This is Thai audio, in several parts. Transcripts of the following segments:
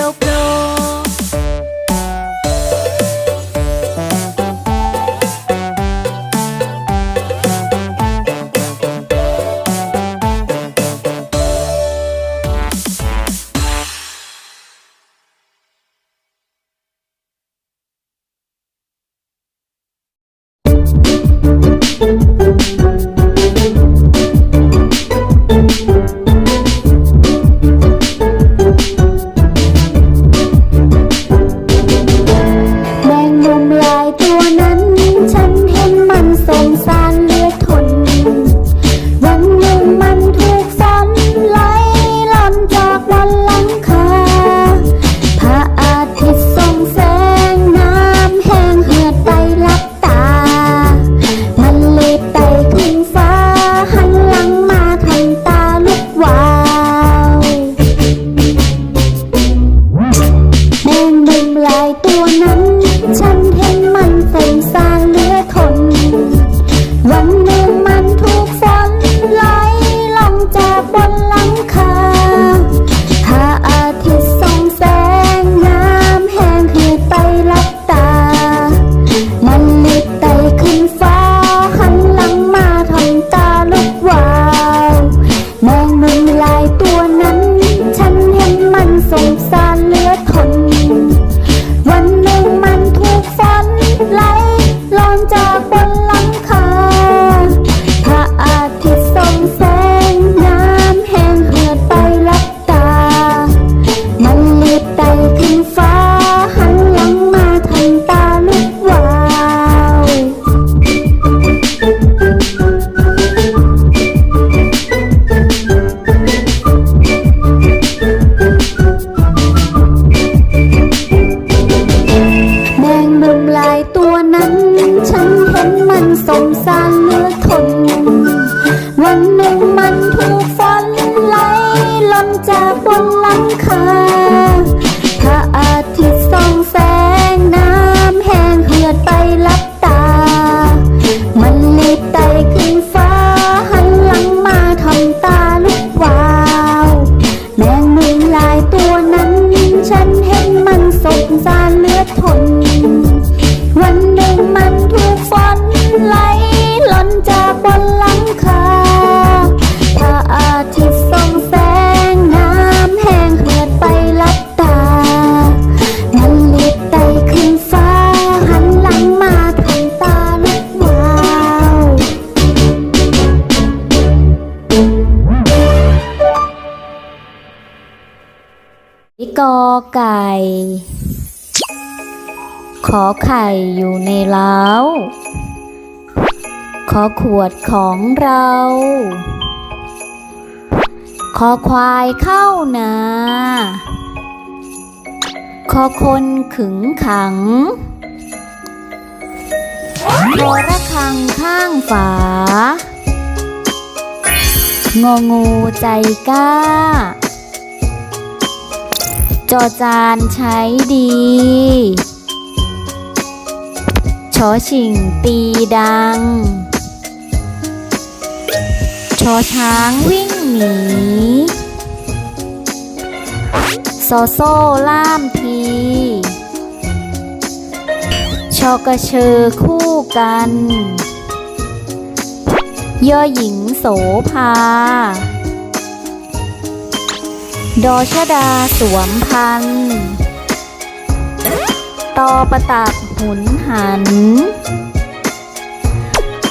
blow, blow. มันถูกฝนไหลล้นจากบนหลังคาพระอาทิตย์ส่องแสงน้ำแห้งเหือดไปลับตานั้นลิบไตขึ้นฟ้า หันหลังมาทางตานักวาวกอไก่ ขอไข่อยู่ในเล้า ขอขวดของเรา ขอควายเข้านา ขอคนขึงขัง ขอระฆังข้างฝางองูใจกล้า จอจานใช้ดี ชอชิงตีดัง ชอช้างวิ่งหนีโซโซ่ล่ามที ชอกระเชอคู่กัน ย่อหญิงโสภา ดอชดาสวมพันธ์ ตอประตักหุนหัน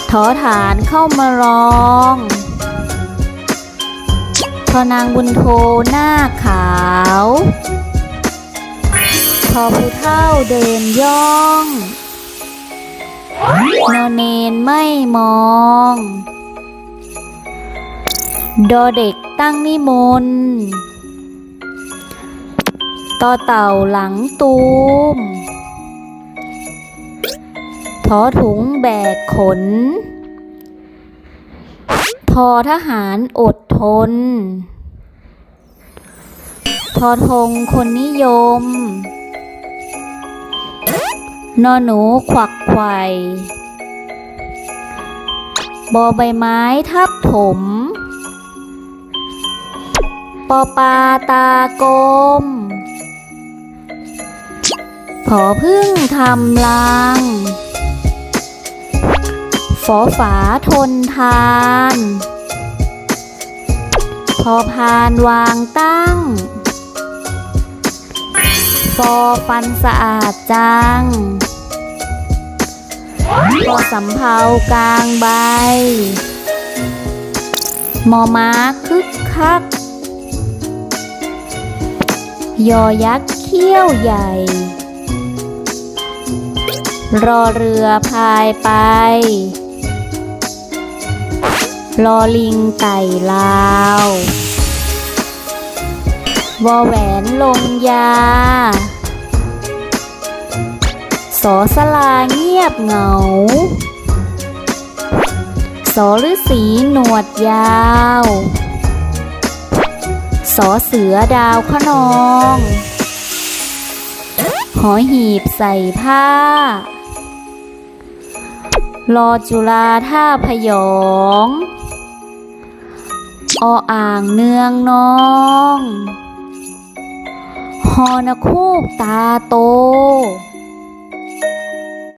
ทอฐานเข้ามาร้องทอนางบุญโทหน้าขาวทอผู้เท่าเดินย่องนอนเนนไม่มอง ดอเด็กตั้งนิมนต์ต่อเต่าหลังตูม ทอถุงแบกขน ทอทหารอดทน ทอทงคนนิยม นอหนูขวักไขว่บอใบไม้ทับถม ปอปลาตากลมผอพึ่งทำลัง ฝอฝาทนทาน พอพานวางตั้ง ฟอฟันสะอาดจังพอสำเภากลางใบ มอม้าคึกคัก ยอยักษ์เขี้ยวใหญ่ รอเรือพายไป รอลิงไก่ลาว วอแหวนลงยา สอสลาเงียบเหงา สอฤาษีหนวดยาว สอเสือดาวขนอง หอหีบใส่ผ้ารอจุฬาท่าพยอง ออ่างเนืองน้องฮอนคูกตาโต